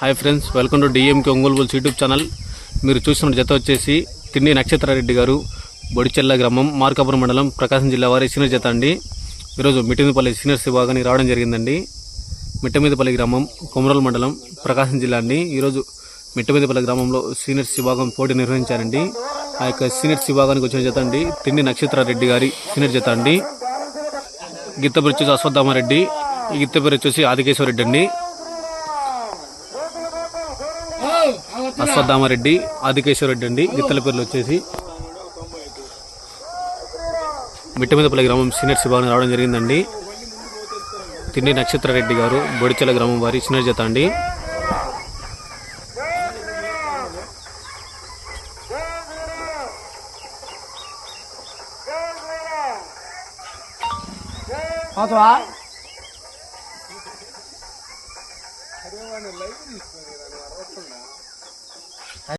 Hi friends welcome to DMK Ongole bulls YouTube channel. మీరు చూస్తున్న జత వచ్చేసి తిండి నక్షత్రారెడ్డి గారు బొడిచెల్ల గ్రామం మార్కాపురం మండలం ప్రకాశం జిల్లా వారి సీనియర్ జత అండి. ఈరోజు మిట్టమీదపల్లి సీనియర్స్ విభాగానికి రావడం జరిగిందండి. మిట్టమీదపల్లి గ్రామం కొమరోలు మండలం ప్రకాశం జిల్లా అండి. ఈరోజు మిట్టమీదపల్లి గ్రామంలో సీనియర్స్ విభాగం పోటీ నిర్వహించారండి. ఆ యొక్క సీనియర్స్ విభాగానికి వచ్చిన జత అండి. తిండి నక్షత్రారెడ్డి గారి సీనియర్ జత అండి. గిత్తపూరి వచ్చేసి అశ్వత్థామారెడ్డి ఈ గిత్త వచ్చేసి ఆదికేశ్వర రెడ్డి అండి. అశ్వత్థామారెడ్డి ఆదికేశ్వరరెడ్డి అండి గిత్తలపేర్లు వచ్చేసి. మిట్టమీదపల్లి గ్రామం సీనియర్ శివాని రావడం జరిగిందండి. తిండి నక్షత్రారెడ్డి గారు బొడిచెల గ్రామం వారి సీనియర్ జత అండి. I don't want to label you, I want to roll.